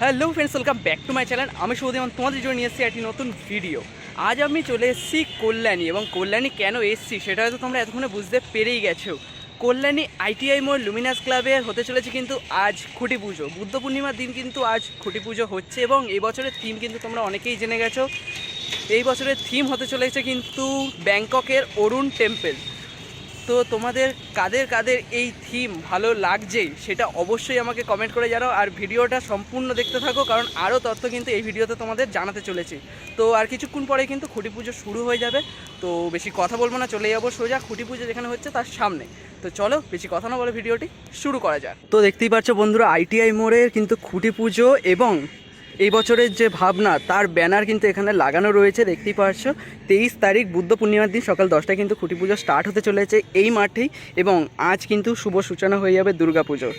Hello friends welcome back to my channel আমি সৌদিমান তোমাদের জন্য নিয়ে এসেছি একটি নতুন ভিডিও আজ আমি চলে এসেছি কল্যাণী এবং কল্যাণী কেন এসেছি সেটা হয়তো তোমরা এতক্ষণে বুঝতে পেরেই গেছো। কল্যাণী আইটিআই মোড় লুমিনাস ক্লাবে হতে চলেছে কিন্তু আজ খুঁটি পুজো। বুদ্ধ পূর্ণিমার দিন কিন্তু আজ খুঁটি পুজো হচ্ছে এবং এই বছরের থিম কিন্তু তোমরা অনেকেই জেনে গেছো। এই বছরের থিম হতে চলেছে কিন্তু ব্যাংককের অরুণ টেম্পল তো তোমাদের কাদের কাদের এই থিম ভালো লাগছে, সেটা অবশ্যই আমাকে কমেন্ট করে জানাও। আর ভিডিওটা সম্পূর্ণ দেখতে থাকো, কারণ আরও তথ্য কিন্তু এই ভিডিওতে তোমাদের জানাতে চলেছি। তো আর কিছুক্ষণ পরে কিন্তু খুঁটি পুজো শুরু হয়ে যাবে। তো বেশি কথা বলব না, চলে যাব সোজা। খুঁটি পুজো যেখানে হচ্ছে তার সামনে। তো চলো বেশি কথা না বলে ভিডিওটি শুরু করা যাক। তো দেখতেই পাচ্ছ বন্ধুরা আইটিআই মোড়ের কিন্তু খুঁটি পুজো এবং এই বছরের যে ভাবনা, তার ব্যানার কিন্তু এখানে লাগানো রয়েছে, দেখতেই পাচ্ছ তেইশ তারিখ বুদ্ধ পূর্ণিমার দিন সকাল দশটায় কিন্তু খুঁটি পুজো স্টার্ট হতে চলেছে এই মাঠেই এবং আজ কিন্তু শুভ সূচনা হয়ে যাবে দুর্গা পুজোর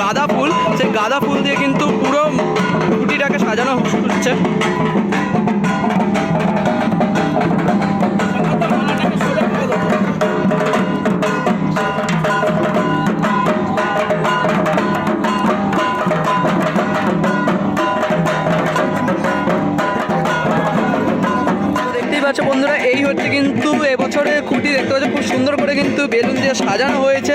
গাঁদা ফুল। সেই গাঁদা ফুল দিয়ে কিন্তু পুরো খুঁটিটাকে সাজানো হচ্ছে। হয়েছে।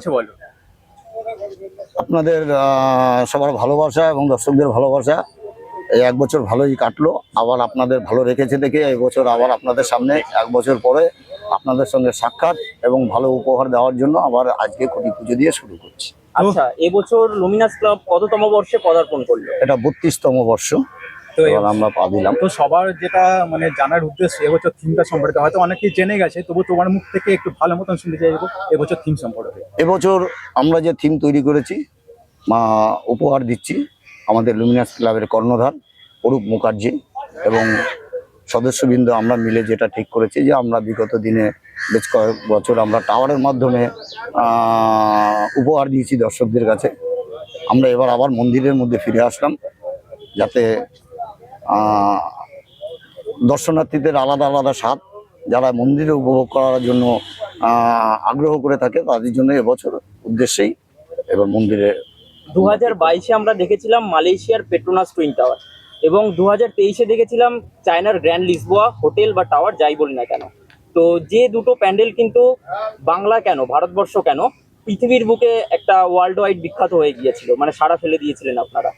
আছো বলো। আপনাদের সবার ভালোবাসা এবং দর্শকদের ভালোবাসা এই এক বছর ভালোই কাটলো। আবার আপনাদের ভালো রেখেছে দেখে এই বছর আবার আপনাদের সামনে এক বছর পরে আপনাদের সঙ্গে সাক্ষাৎ এবং ভালো উপহার দেওয়ার জন্য আবার আজকে কোটি পুজো দিয়ে শুরু করছি। আচ্ছা এবছর লুমিনাস ক্লাব কততম বর্ষে পদার্পণ করল? এটা বত্রিশতম বর্ষ। তো আমরা পা দিলাম তো সবার যেটা মানে জানার উদ্দেশ্য এবছর থিমটা সম্পর্কে হয়তো অনেকেই জেনে গেছে তবু তোমার মুখ থেকে একটু ভালো মতন শুনতে চাইব এবছর থিম সম্পর্কে। এবছর আমরা যে থিম তৈরি করেছি মা উপহার দিচ্ছি আমাদের লুমিনাস ক্লাবের কর্ণধার অরূপ মুখার্জি এবং সদস্যবৃন্দ আমরা মিলে যেটা ঠিক করেছি যে আমরা বিগত দিনে বেশ কয়েক বছর আমরা টাওয়ারের মাধ্যমে উপহার দিয়েছি দর্শকদের কাছে। আমরা এবার আবার মন্দিরের মধ্যে ফিরে আসলাম যাতে দর্শনার্থীদের আলাদা আলাদা স্বাদ, যারা মন্দিরে উপভোগ করার জন্য আগ্রহ করে থাকে, তাদের জন্য এবছর উদ্দেশ্যেই এবার মন্দিরে দু হাজার বাইশে আমরা দেখেছিলাম মালয়েশিয়ার পেট্রোনাস টুইন টাওয়ার এবং দু হাজার তেইশে দেখেছিলাম চায়নার গ্র্যান্ড লিসবোয়া হোটেল বা টাওয়ার, যাই বলি না কেন। তো যে দুটো প্যান্ডেল কিন্তু বাংলা কেন, ভারতবর্ষ কেন, পৃথিবীর বুকে একটা ওয়ার্ল্ড ওয়াইড বিখ্যাত হয়ে গিয়েছিল মানে সারা ফেলে দিয়েছিলেন আপনারা।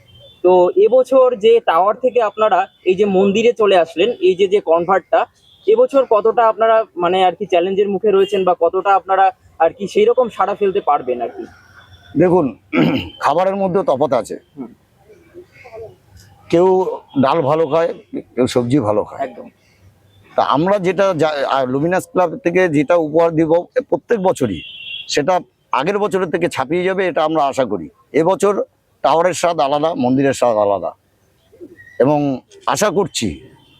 তো এবছর যে টাওয়ার থেকে আপনারা এই যে মন্দিরে চলে আসলেন এই যে যে কনভার্টটা এবছর কতটা আপনারা মানে আর কি চ্যালেঞ্জের মুখে রয়েছেন বা কতটা আপনারা আর কি সেই রকম সাড়া ফেলতে পারবেন আর কি? দেখুন খাবারের মধ্যে তফাৎ আছে। কেউ ডাল ভালো খায় কেউ সবজি ভালো খায়। একদম। তা আমরা যেটা লুমিনাস ক্লাব থেকে যেটা উপহার দিব প্রত্যেক বছরই সেটা আগের বছরের থেকে ছাপিয়ে যাবে এটা আমরা আশা করি। এবছর টাওয়ারের স্বাদ আলাদা মন্দিরের স্বাদ আলাদা। এবং আশা করছি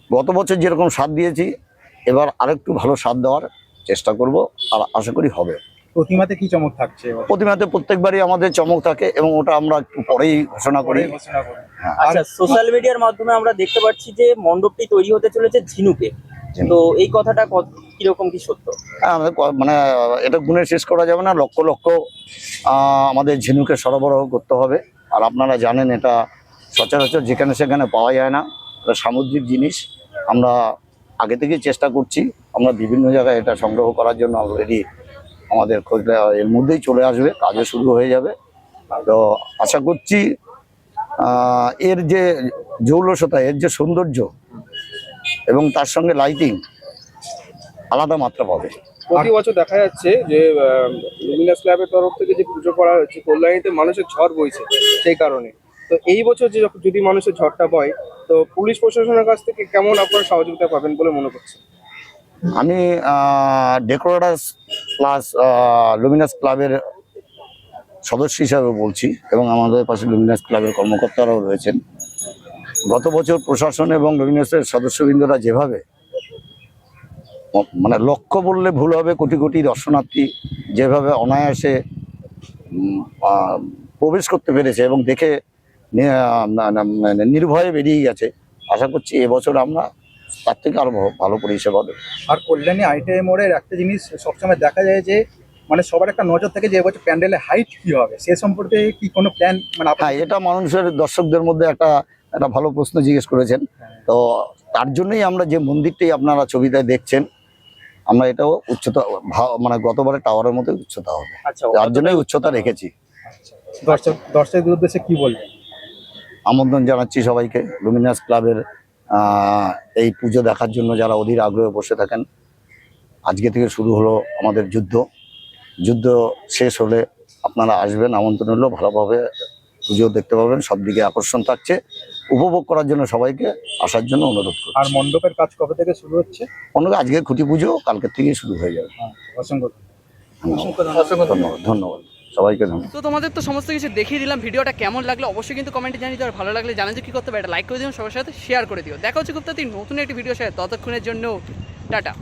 গত বছর যেরকম স্বাদ দিয়েছি এবার আরেকটু ভালো স্বাদ দেওয়ার চেষ্টা করব আর আশা করি হবে। প্রতিমাতে কি চমক থাকছে প্রতিমাতে প্রত্যেকবারই আমাদের চমক থাকে এবং ওটা আমরা একটু পরেই ঘোষণা করি। হ্যাঁ। আচ্ছা সোশ্যাল মিডিয়ার মাধ্যমে আমরা দেখতে পাচ্ছি যে মণ্ডপটি তৈরি হতে চলেছে ঝিনুকে। তো এই কথাটা কত কীরকম কি সত্য? হ্যাঁ, আমাদের মানে এটা গুণে শেষ করা যাবে না লক্ষ লক্ষ আমাদের ঝিনুকে সরবরাহ করতে হবে। আর আপনারা জানেন এটা সচরাচর যেখানে সেখানে পাওয়া যায় না। এটা সামুদ্রিক জিনিস। আমরা আগে থেকেই চেষ্টা করছি। আমরা বিভিন্ন জায়গায় এটা সংগ্রহ করার জন্য অলরেডি আমাদের খোঁজ নেওয়া- এর মধ্যেই চলে আসবে। কাজও শুরু হয়ে যাবে। তো আশা করছি এর যে জৌলসতা, এর যে সৌন্দর্য এবং তার সঙ্গে লাইটিং আলাদা মাত্রা পাবে। প্রতি বছর দেখা যাচ্ছে যে লুমিনাস ক্লাবের তরফ থেকে যে পুজো করা হচ্ছে কল্যাণীতে মানুষের ঝড় বইছে সেই কারণে। তো এই বছর যে যদি মানুষের ঝড়টা বয় তো পুলিশ প্রশাসনের কাছ থেকে কেমন আপনারা সহযোগিতা পাবেন বলে মনে করছেন? আমি ডেকোরাটাস প্লাস লুমিনাস ক্লাবের সদস্য হিসাবে বলছি এবং আমাদের পাশে লুমিনাস ক্লাবের কর্মকর্তারাও রয়েছেন। গত বছর প্রশাসন এবং লুমিনাসের সদস্যবৃন্দরা যেভাবে মানে লক্ষ্য বললে ভুল হবে কোটি কোটি দর্শনার্থী যেভাবে অনায়াসে প্রবেশ করতে পেরেছে এবং দেখে মানে নির্ভয়ে বেরিয়ে গেছে। আশা করছি এবছর আমরা তার থেকে আরও ভালো- পরিষেবা দেবো। আর কল্যাণী আইটিআই মোড়ের একটা জিনিস সবসময় দেখা যায় যে মানে সবার একটা নজর থাকে যে এবছর প্যান্ডেলের হাইট কি হবে। সে সম্পর্কে কি কোনো প্ল্যান মানে হ্যাঁ এটা মানুষের দর্শকদের মধ্যে একটা একটা ভালো প্রশ্ন জিজ্ঞেস করেছেন। তো তার জন্যই আমরা যে মন্দিরটি আপনারা ছবিতে দেখছেন আমরা এটাও উচ্চতা মানে গতবারে টাওয়ারের মতো উচ্চতা হবে। আচ্ছা তার জন্যই উচ্চতা রেখেছি। দর্শক দর্শকদের উদ্দেশ্যে কি বলবেন? আমন্ত্রণ জানাচ্ছি সবাইকে। লুমিনাস ক্লাবের এই পুজো দেখার জন্য যারা অধীর আগ্রহে বসে থাকেন আজকে থেকে শুরু হলো আমাদের যুদ্ধ। যুদ্ধ শেষ হলে আপনারা আসবেন আমন্ত্রণ হলো ভালোভাবে পুজো দেখতে পাবেন সব দিকে আকর্ষণ থাকছে। উপভোগ করার জন্য সবাইকে আসার জন্য অনুরোধ করছি। আর মণ্ডপের কাজ কবে থেকে শুরু হচ্ছে? অন্যকে আজকে খুঁটি পুজো কালকের থেকেই শুরু হয়ে যাবে। হ্যাঁ, অসংখ্য ধন্যবাদ। ধন্যবাদ। ধন্যবাদ। সবাইকে ধন্যবাদ। তো তোমাদের তো সমস্ত কিছু দেখিয়ে দিলাম। ভিডিওটা কেমন লাগল অবশ্যই কিন্তু কমেন্টে জানিয়ে দিও। আর ভালো লাগলে জানান যে কী করতে হবে এটা লাইক করে দিও সবার সাথে শেয়ার করে দিও। দেখা হচ্ছে খুব তাড়াতাড়ি নতুন একটি ভিডিও সাথে। ততক্ষণের জন্য টাটা।